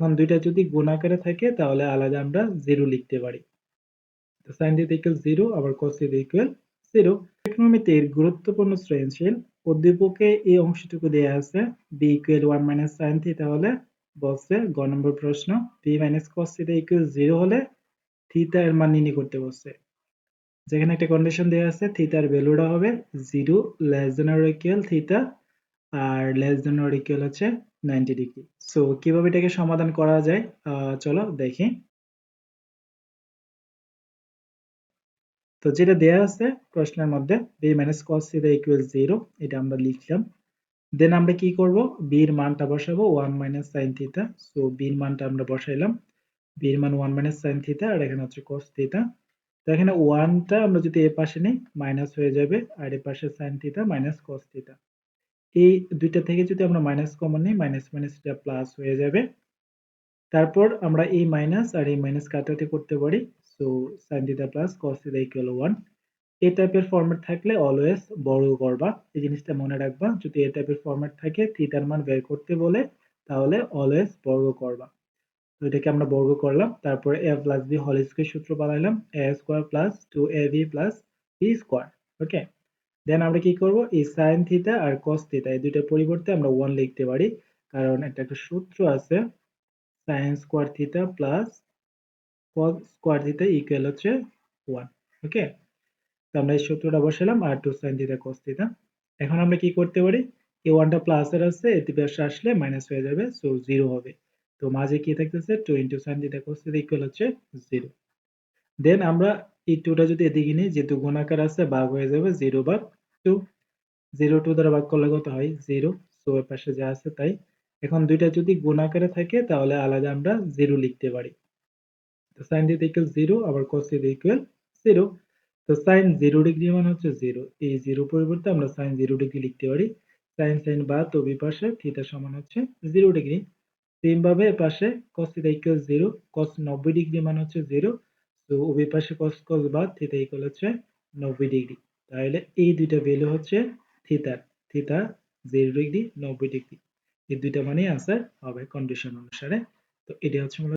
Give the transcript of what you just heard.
এখন দুইটা যদি গুণ আকারে থাকে, তাহলে আলাদা আমরা জিরো লিখতে পারি। সাইন থিটা ইকুয়াল জিরো আবার কস থিটা ইকুয়াল জিরো ট্রিগোনোমেট্রির গুরুত্বপূর্ণ সৃজনশীল উদ্দীপকে এই অংশটুকু দেয়া আছে B equal one minus sine theta হলে বলছে গ নম্বর প্রশ্ন B minus cos theta equal zero হলে থিটা এর মান নির্ণয় করতে বলছে। যেখানে একটা কন্ডিশন দেওয়া আছে থিটার ভ্যালুটা হবে zero less than or equal theta R less than or equal হচ্ছে নাইনটি ডিগ্রি সো কীভাবে এটাকে সমাধান করা যায়? চলো দেখি। তো যেটা দেয়া আছে প্রশ্নের মধ্যে B minus cos theta equal এটা আমরা লিখলাম। দেন আমরা কি করব? বি এর মানটা বসাবো one minus sine theta so B এর মানটা আমরা বসাইলাম। বি এর মান ওয়ান মাইনাস সাইন থিটা আর এখানে হচ্ছে কস থিটা তো এখানে ওয়ানটা আমরা যদি এ পাশে নিই মাইনাস হয়ে যাবে, আর এ পাশে থিটা মাইনাস কস থিটা এই দুইটা থেকে যদি আমরা মাইনাস কমন নিই মাইনাস মাইনাস এটা প্লাস হয়ে যাবে। তারপর আমরা এই মাইনাস আর এই মাইনাস কাটাতে করতে পারি। So sine theta plus cos theta equal one এই টাইপের ফরম্যাট থাকলে অলওয়েজ বর্গ করবা। এই জিনিসটা মনে রাখবা, যদি এই টাইপের ফরম্যাট থাকে থিটার মান বের করতে বলে, তাহলে অলওয়েজ বর্গ করবা। তো এটাকে আমরা বর্গ করলাম, তারপরে A plus B whole square সূত্র বানাইলাম A square plus two A B plus B square okay then আমরা কি করব? এই সাইন থিটা আর কস থিটা এই দুইটার পরিবর্তে আমরা ওয়ান লিখতে পারি। কারণ এটা একটা সূত্র আছে। Sine square theta plus cos square theta equal হচ্ছে ওয়ান ওকে তো আমরা এই সূত্রটা বসালাম আর two sine theta cos theta এখন আমরা কি করতে পারি? এই ওয়ানটা প্লাসের আছে, এতে পাশে আসলে মাইনাস হয়ে যাবে সো জিরো হবে। তো মাঝে কি থাকতেছে? Two into sine theta cos theta equal হচ্ছে জিরো দেন আমরা এই টুটা যদি এদিকে নিই, যেহেতু গুণাকার আছে, ভাগ হয়ে যাবে জিরো ভাগ টু জিরো টু দ্বারা ভাগ করলে কত হয়? জিরো সো এর পাশে যা আছে তাই। এখন দুইটা যদি গুণ আকারে থাকে, তাহলে আলাদা আমরা জিরো লিখতে পারি। তো সাইন থিটা ইকুয়াল জিরো আবার কস থিটা ইকুয়াল জিরো তো সাইন জিরো ডিগ্রি মানে হচ্ছে জিরো এই জিরো পরিবর্তে আমরা সাইন জিরো ডিগ্রি লিখতে পারি। সাইন সাইন বা তো পাশে থিটা সমান হচ্ছে জিরো ডিগ্রি সেম ভাবে পাশে cos theta equal zero cos নব্বই ডিগ্রি মানে হচ্ছে জিরো তো উভয় পাশে কস বা থিতা ইকুয়াল হচ্ছে নব্বই ডিগ্রি তাহলে এই দুইটা ভ্যালু হচ্ছে থিতার থিটা জিরো ডিগ্রি নব্বই ডিগ্রি এই দুইটা মানেই আনসার হবে কন্ডিশন অনুসারে। তো এটা হচ্ছে